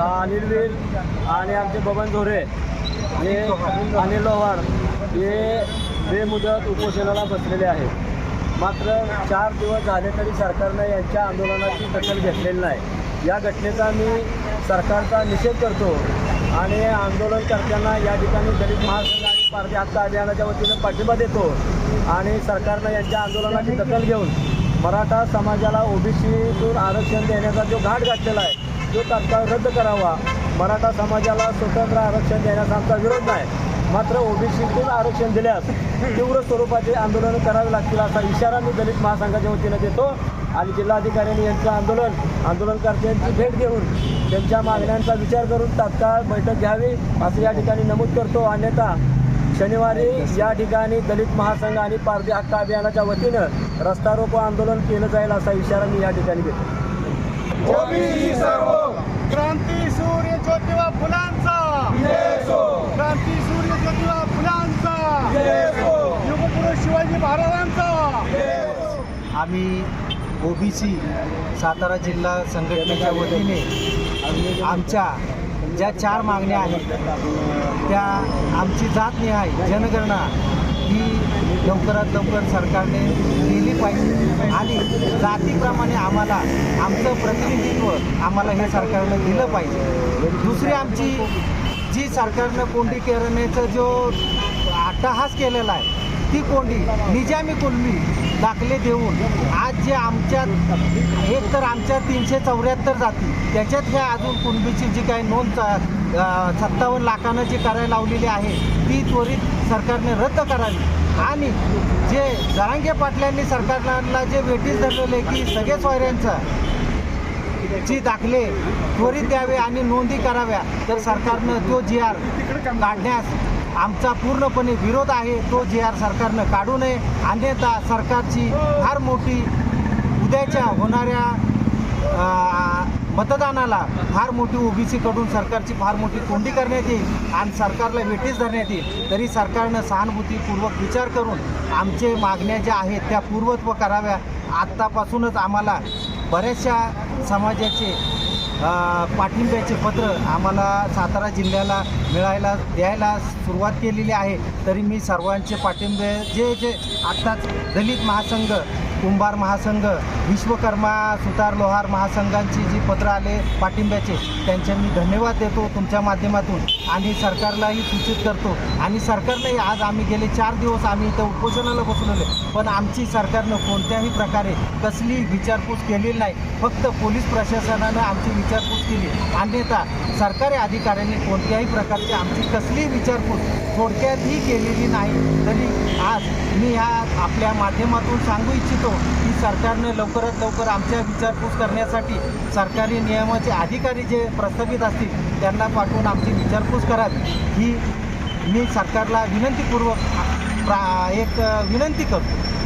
अनिल वीर आणि आमचे बबन झोरे हे अनिल लोहार हे बेमुदत उपोषणाला बसलेले आहेत. मात्र चार दिवस झाले तरी सरकारनं यांच्या आंदोलनाची दखल घेतलेली नाही. या घटनेचा मी सरकारचा निषेध करतो आणि आंदोलनकर्त्यांना या ठिकाणी दलित महासंघ आणि पारधी हक्क अभियानाच्या वतीनं पाठिंबा देतो आणि सरकारनं यांच्या आंदोलनाची दखल घेऊन मराठा समाजाला ओबीसीतून आरक्षण देण्याचा जो घाट घातलेला आहे तो तात्काळ रद्द करावा. मराठा समाजाला स्वतंत्र आरक्षण देण्याचा आमचा विरोध नाही. मात्र ओबीसीतून आरक्षण दिल्यास तीव्र स्वरूपाचे आंदोलन करावे लागतील असा इशारा मी दलित महासंघाच्या वतीनं देतो आणि जिल्हाधिकाऱ्यांनी यांचं आंदोलन आंदोलनकर्त्यांची भेट घेऊन त्यांच्या मागण्यांचा विचार करून तात्काळ बैठक घ्यावी असं या ठिकाणी नमूद करतो. अन्यथा शनिवारी या ठिकाणी दलित महासंघ आणि पारधी हक्क अभियानाच्या वतीनं रस्ता रोको आंदोलन केलं जाईल असा इशारा मी या ठिकाणी देतो. क्रांती सूर्य ज्योतिबा फुलांचा. क्रांती सूर्य ज्योतिबा फुलांचा. युगपुरुष शिवाजी महाराजांचा. आम्ही ओबीसी सातारा जिल्हा संघटनेच्या वतीने आमच्या ज्या चार मागण्या आहेत त्या आमची जातनिहाय जनगणना ही लवकरात लवकर सरकारने केली पाहिजे. आणि जातीप्रमाणे आम्हाला आमचं प्रतिनिधित्व आम्हाला हे सरकारनं दिलं पाहिजे. दुसरी आमची जी सरकारनं कोंडी करण्याचा जो अट्टहास केलेला आहे ती कोंडी निजामी कुलमी दाखले देऊन आज जे आमच्या एक तर आमच्या तीनशे चौऱ्याहत्तर जाती. त्याच्यात ह्या अजून कुणबीची जी काही नोंद सत्तावन्न लाखानं जी करायला लावलेली आहे ती त्वरित सरकारने रद्द करावी. आणि जे जरांगे पाटलांनी सरकारला जे वेटीस धरलेले की सगळे सोयऱ्यांचं जी दाखले त्वरित द्यावे आणि नोंदी कराव्या तर सरकारनं तो जी आर काढण्यास आमचा पूर्णपणे विरोध आहे. तो जे आर सरकारनं काढू नये. अन्यथा सरकारची फार मोठी उद्याच्या होणाऱ्या मतदानाला फार मोठी ओबीसीकडून सरकारची फार मोठी कोंडी करण्यात येईल आणि सरकारला वेटीस धरण्यात येईल. तरी सरकारनं सहानुभूतीपूर्वक विचार करून आमचे मागण्या ज्या आहेत त्या पूर्वत्व कराव्या. आत्तापासूनच आम्हाला बऱ्याचशा समाजाचे पाठिंब्याचे पत्र आम्हाला सातारा जिल्ह्याला मिळायला द्यायला सुरुवात केलेली आहे. तरी मी सर्वांचे पाठिंबे जे जे आत्ताच दलित महासंघ कुंभार महासंघ विश्वकर्मा सुतार लोहार महासंघांची जी पत्र आले पाठिंब्याचे त्यांचे मी धन्यवाद देतो तुमच्या माध्यमातून. आणि सरकारलाही सूचित करतो. आणि सरकारनंही आज आम्ही गेले चार दिवस आम्ही इथं उपोषणाला बसलेलो पण आमची सरकारनं कोणत्याही प्रकारे कसली विचारपूस केलेली नाही. फक्त पोलीस प्रशासनानं आमची विचारपूस केली. अन्यथा सरकारी अधिकाऱ्यांनी कोणत्याही प्रकारची आमची कसलीही विचारपूस थोडक्यातही केलेली नाही. मी ह्या आपल्या माध्यमातून सांगू इच्छितो की सरकारने लवकरात लवकर आमच्या विचारपूस करण्यासाठी सरकारी नियमाचे अधिकारी जे प्रस्थापित असतील त्यांना पाठवून आमची विचारपूस करावी. ही मी सरकारला विनंतीपूर्वक प्रा एक विनंती करतो.